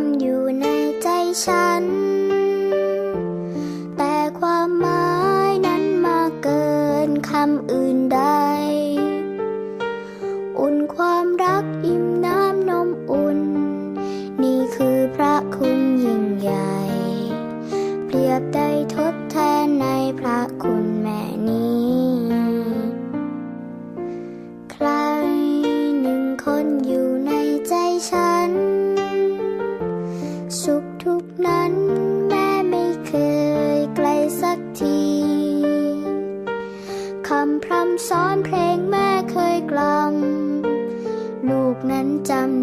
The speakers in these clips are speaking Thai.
ำอยู่ในใจฉัน แต่ความหมายนั้นมากเกินคำอื่นใด อุ่นความรักอิ่มน้ำนมอุ่น นี่คือพระคุณยิ่งใหญ่ เปรียบได้ทดแทนในพระคุณ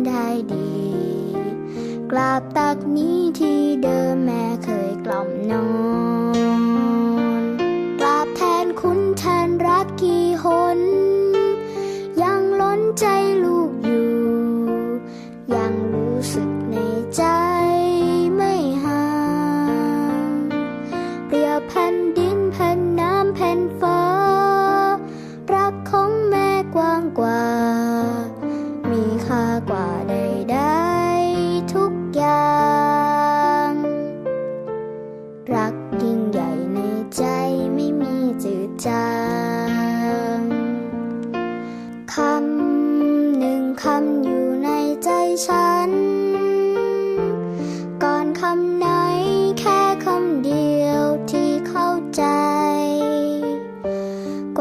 ได้ดี กราบตักนี้ที่เดิมแม่เคยกล่อมนอน กราบแทนคุณแทนรักกี่หน ยังล้นใจลูกอยู่ ยังรู้สึกในใจไม่ห่างเปรียบแผ่นดินแผ่นน้ำแผ่นฟ้า รักของแม่กว้างกว่า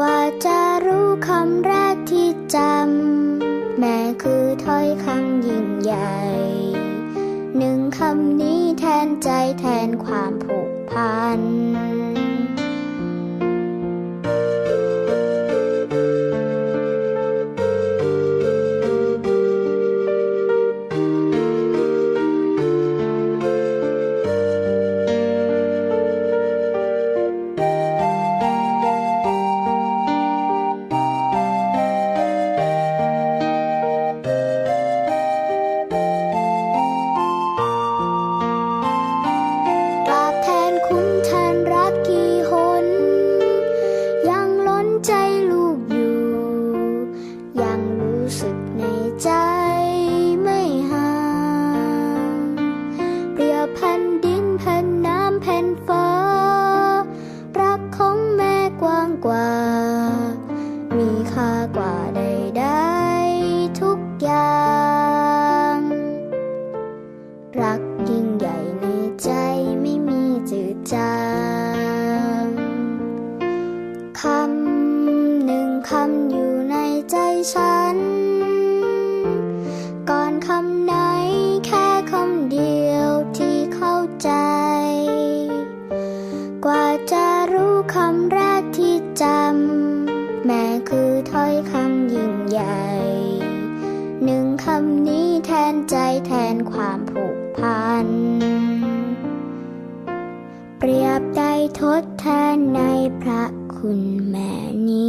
กว่าจะรู้คำแรกที่จำ แม่คือถ้อยคำยิ่งใหญ่ หนึ่งคำนี้แทนใจแทนความผูกพัน กว่า มีค่ากว่าใดๆทุกอย่าง รักยิ่งใหญ่ในใจไม่มีจืดจางคำหนึ่งคำอยู่ในใจฉัน ก่อนคำไหนแค่คำเดียวที่เข้าใจ กว่าจะ คำแรกที่จำ แม่คือถ้อยคำยิ่งใหญ่ หนึ่งคำนี้แทนใจแทนความผูกพัน เปรียบได้ทดแทนในพระคุณแม่นี้